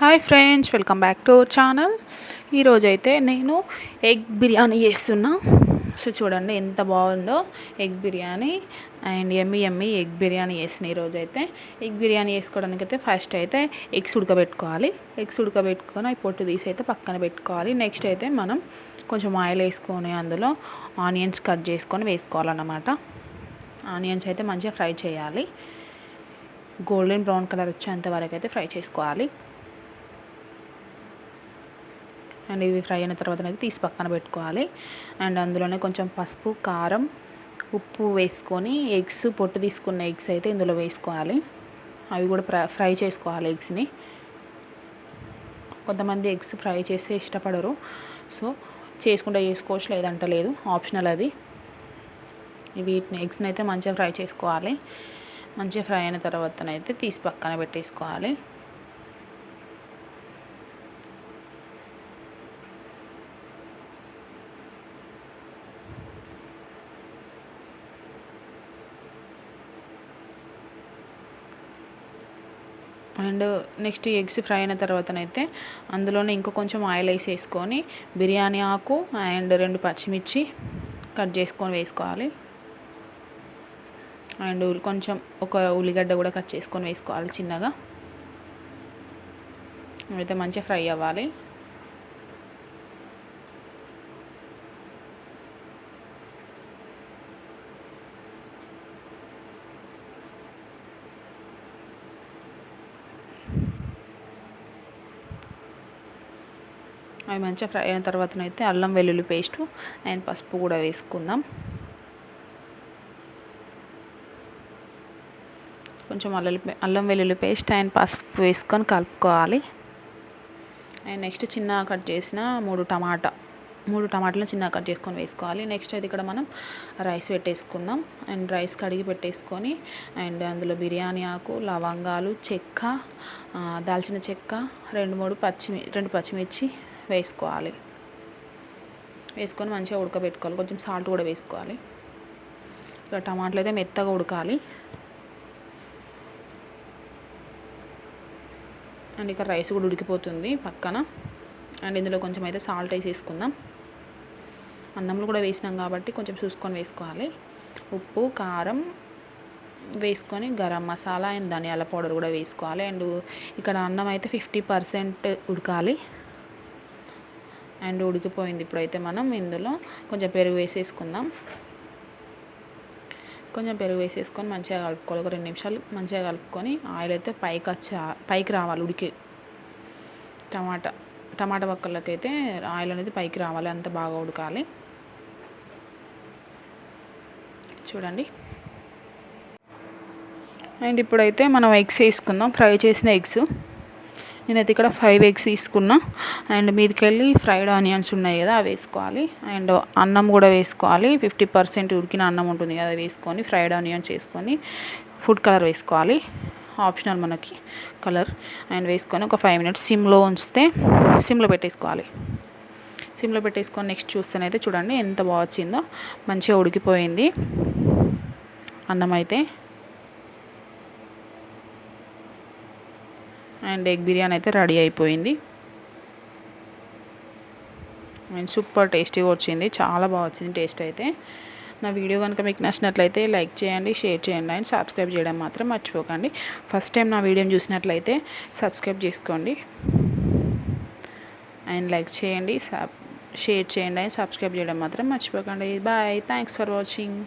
Hi friends welcome back to our channel ఈరోజైతే నేను egg biryani చేస్తున్నా. సో చూడండి ఎంత బాగుందో egg biryani and yummy yummy egg biryani చేసిన ఈరోజైతే ఎగ్ బిర్యానీ చేసుకోవడానికి అయితే ఫస్ట్ అయితే ఎగ్స్ ఉడకబెట్టుకోవాలి. ఎగ్స్ ఉడకబెట్టుకొని అవి పొట్టు తీసి అయితే పక్కన పెట్టుకోవాలి. నెక్స్ట్ అయితే మనం కొంచెం ఆయిల్ వేసుకొని అందులో ఆనియన్స్ కట్ చేసుకొని వేసుకోవాలన్నమాట. ఆనియన్స్ అయితే మంచిగా ఫ్రై చేయాలి. గోల్డెన్ బ్రౌన్ కలర్ వచ్చేంత వరకు అయితే ఫ్రై చేసుకోవాలి. అండ్ ఇవి ఫ్రై అయిన తర్వాత అయితే తీసి పక్కన పెట్టుకోవాలి. అండ్ అందులోనే కొంచెం పసుపు కారం ఉప్పు వేసుకొని ఎగ్స్ పొట్టు తీసుకున్న ఎగ్స్ అయితే ఇందులో వేసుకోవాలి. అవి కూడా ఫ్రై చేసుకోవాలి ఎగ్స్ని. కొంతమంది ఎగ్స్ ఫ్రై చేస్తే ఇష్టపడరు. సో చేసుకుంటే చేసుకోవచ్చు లేదంట లేదు. ఆప్షనల్ అది. వీటిని ఎగ్స్ని అయితే మంచిగా ఫ్రై చేసుకోవాలి. మంచిగా ఫ్రై అయిన తర్వాతనైతే తీసి పక్కన పెట్టేసుకోవాలి. అండ్ నెక్స్ట్ ఎగ్స్ ఫ్రై అయిన తర్వాతనైతే అందులోనే ఇంకా కొంచెం ఆయిల్ వేసి వేసుకొని బిర్యానీ ఆకు అండ్ రెండు పచ్చిమిర్చి కట్ చేసుకొని వేసుకోవాలి. అండ్ కొంచెం ఒక ఉల్లిగడ్డ కూడా కట్ చేసుకొని వేసుకోవాలి చిన్నగా. అయితే మంచిగా ఫ్రై అవ్వాలి. అవి మంచిగా ఫ్రై అయిన తర్వాతనైతే అల్లం వెల్లుల్లి పేస్టు అండ్ పసుపు కూడా వేసుకుందాం. కొంచెం అల్లం అల్లం వెల్లుల్లి పేస్ట్ అండ్ పసుపు వేసుకొని కలుపుకోవాలి. అండ్ నెక్స్ట్ చిన్న కట్ చేసిన మూడు టమాటా మూడు టమాటాలు చిన్న కట్ చేసుకొని వేసుకోవాలి. నెక్స్ట్ అది ఇక్కడ మనం రైస్ పెట్టేసుకుందాం. అండ్ రైస్ కడిగి పెట్టేసుకొని అండ్ అందులో బిర్యానీ ఆకు లవంగాలు చెక్క దాల్చిన చెక్క రెండు మూడు పచ్చిమి రెండు పచ్చిమిర్చి వేసుకోవాలి. వేసుకొని మంచిగా ఉడకబెట్టుకోవాలి. కొంచెం సాల్ట్ కూడా వేసుకోవాలి. ఇక టమాటాలు అయితే మెత్తగా ఉడకాలి. అండ్ ఇక్కడ రైస్ కూడా ఉడికిపోతుంది పక్కన. అండ్ ఇందులో కొంచెం అయితే సాల్ట్ వేసేసుకుందాం అన్నంలో కూడా వేసినాం కాబట్టి కొంచెం చూసుకొని వేసుకోవాలి. ఉప్పు కారం వేసుకొని గరం మసాలా అండ్ ధనియాల పౌడర్ కూడా వేసుకోవాలి. అండ్ ఇక్కడ అన్నం అయితే ఫిఫ్టీ పర్సెంట్ ఉడకాలి. అండ్ ఉడికిపోయింది. ఇప్పుడైతే మనం ఇందులో కొంచెం పెరుగు వేసేసుకుందాం. కొంచెం పెరుగు వేసేసుకొని మంచిగా కలుపుకోవాలి. ఒక రెండు నిమిషాలు మంచిగా కలుపుకొని ఆయిల్ అయితే పైకి వచ్చా పైకి రావాలి ఉడికి టమాటా. టమాటా పక్కలకైతే ఆయిల్ అనేది పైకి రావాలి. అంత బాగా ఉడకాలి. చూడండి. అండ్ ఇప్పుడైతే మనం ఎగ్స్ వేసుకుందాం. ఫ్రై చేసిన ఎగ్స్. నేనైతే ఇక్కడ ఫైవ్ ఎగ్స్ తీసుకున్నా. అండ్ మీదకెళ్ళి ఫ్రైడ్ ఆనియన్స్ ఉన్నాయి కదా అవి వేసుకోవాలి. అండ్ అన్నం కూడా వేసుకోవాలి. ఫిఫ్టీ పర్సెంట్ ఉడికిన అన్నం ఉంటుంది కదా వేసుకొని ఫ్రైడ్ ఆనియన్స్ వేసుకొని ఫుడ్ కలర్ వేసుకోవాలి. ఆప్షనల్ మనకి కలర్ అండ్ వేసుకొని ఒక ఫైవ్ మినిట్స్ సిమ్లో ఉంచితే సిమ్లో పెట్టేసుకోవాలి. సిమ్లో పెట్టేసుకొని నెక్స్ట్ చూస్తేనైతే చూడండి ఎంత బాగా వచ్చిందో. మంచిగా ఉడికిపోయింది. అన్నం అయితే. అండ్ ఎగ్ బిర్యానీ అయితే రెడీ అయిపోయింది. అండ్ సూపర్ టేస్టీగా వచ్చింది. చాలా బాగా వచ్చింది టేస్ట్ అయితే. నా వీడియో కనుక మీకు నచ్చినట్లయితే లైక్ చేయండి షేర్ చేయండి అండ్ సబ్స్క్రైబ్ చేయడం మాత్రం మర్చిపోకండి. ఫస్ట్ టైం నా వీడియోని చూసినట్లయితే సబ్స్క్రైబ్ చేసుకోండి. అండ్ లైక్ చేయండి షేర్ చేయండి అండ్ సబ్స్క్రైబ్ చేయడం మాత్రం మర్చిపోకండి. బాయ్. Thanks for watching.